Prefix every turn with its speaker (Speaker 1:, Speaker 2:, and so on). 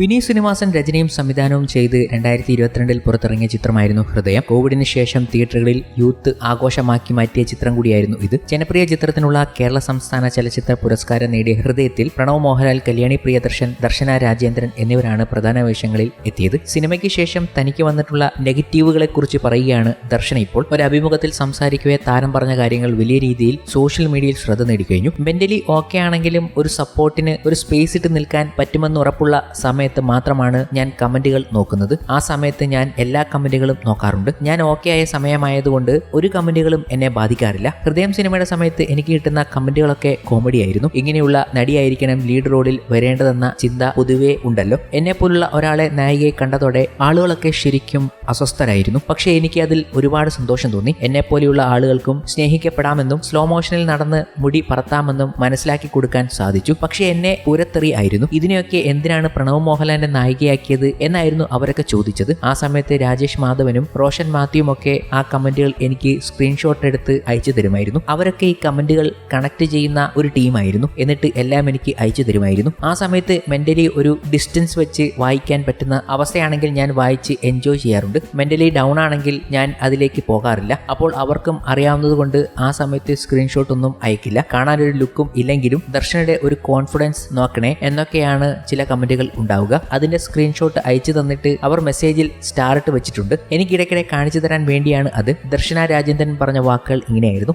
Speaker 1: വിനീത് ശ്രീനിവാസൻ രചനയും സംവിധാനവും ചെയ്ത് രണ്ടായിരത്തി ഇരുപത്തിരണ്ടിൽ പുറത്തിറങ്ങിയ ചിത്രമായിരുന്നു ഹൃദയം. കോവിഡിന് ശേഷം തിയേറ്ററുകളിൽ യൂത്ത് ആഘോഷമാക്കി മാറ്റിയ ചിത്രം കൂടിയായിരുന്നു ഇത്. ജനപ്രിയ ചിത്രത്തിനുള്ള കേരള സംസ്ഥാന ചലച്ചിത്ര പുരസ്കാരം നേടിയ ഹൃദയത്തിൽ പ്രണവ് മോഹൻലാൽ കല്യാണി പ്രിയദർശൻ ദർശന രാജേന്ദ്രൻ എന്നിവരാണ് പ്രധാന വേഷങ്ങളിൽ എത്തിയത്. സിനിമയ്ക്ക് ശേഷം തനിക്ക് വന്നിട്ടുള്ള നെഗറ്റീവുകളെ കുറിച്ച് പറയുകയാണ് ദർശന ഇപ്പോൾ. ഒരു അഭിമുഖത്തിൽ സംസാരിക്കവേ താരം പറഞ്ഞ കാര്യങ്ങൾ വലിയ രീതിയിൽ സോഷ്യൽ മീഡിയയിൽ ശ്രദ്ധ നേടിക്കഴിഞ്ഞു. മെന്റലി ഓക്കെ ആണെങ്കിലും ഒരു സപ്പോർട്ടിന് ഒരു സ്പേസ് ഇട്ട് നിൽക്കാൻ പറ്റുമെന്ന് ഉറപ്പുള്ള സമയത്ത് മാത്രമാണ് ഞാൻ കമന്റുകൾ നോക്കുന്നത്. ആ സമയത്ത് ഞാൻ എല്ലാ കമന്റുകളും നോക്കാറുണ്ട്. ഞാൻ ഓക്കെ ആയ സമയമായതുകൊണ്ട് ഒരു കമന്റുകളും എന്നെ ബാധിക്കാറില്ല. ഹൃദയം സിനിമയുടെ സമയത്ത് എനിക്ക് കിട്ടുന്ന കമന്റുകളൊക്കെ കോമഡി ആയിരുന്നു. ഇങ്ങനെയുള്ള നടിയായിരിക്കണം ലീഡ് റോളിൽ വരേണ്ടതെന്ന ചിന്ത പൊതുവേ ഉണ്ടല്ലോ. എന്നെ പോലുള്ള ഒരാളെ നായികയെ കണ്ടതോടെ ആളുകളൊക്കെ ശരിക്കും അസ്വസ്ഥരായിരുന്നു. പക്ഷേ എനിക്ക് അതിൽ ഒരുപാട് സന്തോഷം തോന്നി. എന്നെ പോലെയുള്ള ആളുകൾക്കും സ്നേഹിക്കപ്പെടാമെന്നും സ്ലോ മോഷനിൽ നടന്ന് മുടി പറത്താമെന്നും മനസ്സിലാക്കി കൊടുക്കാൻ സാധിച്ചു. പക്ഷേ എന്നെ ഉരത്തെറി ആയിരുന്നു ഇതിനെയൊക്കെ എന്തിനാണ് പ്രണവ് മോഹൻലാലിനെ നായികയാക്കിയത് എന്നായിരുന്നു അവരൊക്കെ ചോദിച്ചത്. ആ സമയത്ത് രാജേഷ് മാധവനും റോഷൻ മാത്യുവും ഒക്കെ ആ കമന്റുകൾ എനിക്ക് സ്ക്രീൻഷോട്ട് എടുത്ത് അയച്ചു തരുമായിരുന്നു. അവരൊക്കെ ഈ കമന്റുകൾ കണക്ട് ചെയ്യുന്ന ഒരു ടീമായിരുന്നു. എന്നിട്ട് എല്ലാം എനിക്ക് അയച്ചു തരുമായിരുന്നു. ആ സമയത്ത് മെന്റലി ഒരു ഡിസ്റ്റൻസ് വെച്ച് വായിക്കാൻ പറ്റുന്ന അവസ്ഥയാണെങ്കിൽ ഞാൻ വായിച്ച് എൻജോയ് ചെയ്യാറുണ്ട്. മെന്റലി ഡൗൺ ആണെങ്കിൽ ഞാൻ അതിലേക്ക് പോകാറില്ല. അപ്പോൾ അവർക്കും അറിയാവുന്നത് കൊണ്ട് ആ സമയത്ത് സ്ക്രീൻഷോട്ട് ഒന്നും അയക്കില്ല. കാണാനൊരു ലുക്കും ഇല്ലെങ്കിലും ദർശനയുടെ ഒരു കോൺഫിഡൻസ് നോക്കണേ എന്നൊക്കെയാണ് ചില കമന്റുകൾ ഉണ്ടാവുക. അതിന്റെ സ്ക്രീൻഷോട്ട് അയച്ചു തന്നിട്ട് അവർ മെസ്സേജിൽ സ്റ്റാർട്ട് വെച്ചിട്ടുണ്ട്. എനിക്കിടയ്ക്കിടെ കാണിച്ചു തരാൻ വേണ്ടിയാണ് അത്. ദർശന രാജേന്ദ്രൻ പറഞ്ഞ വാക്കുകൾ ഇങ്ങനെയായിരുന്നു.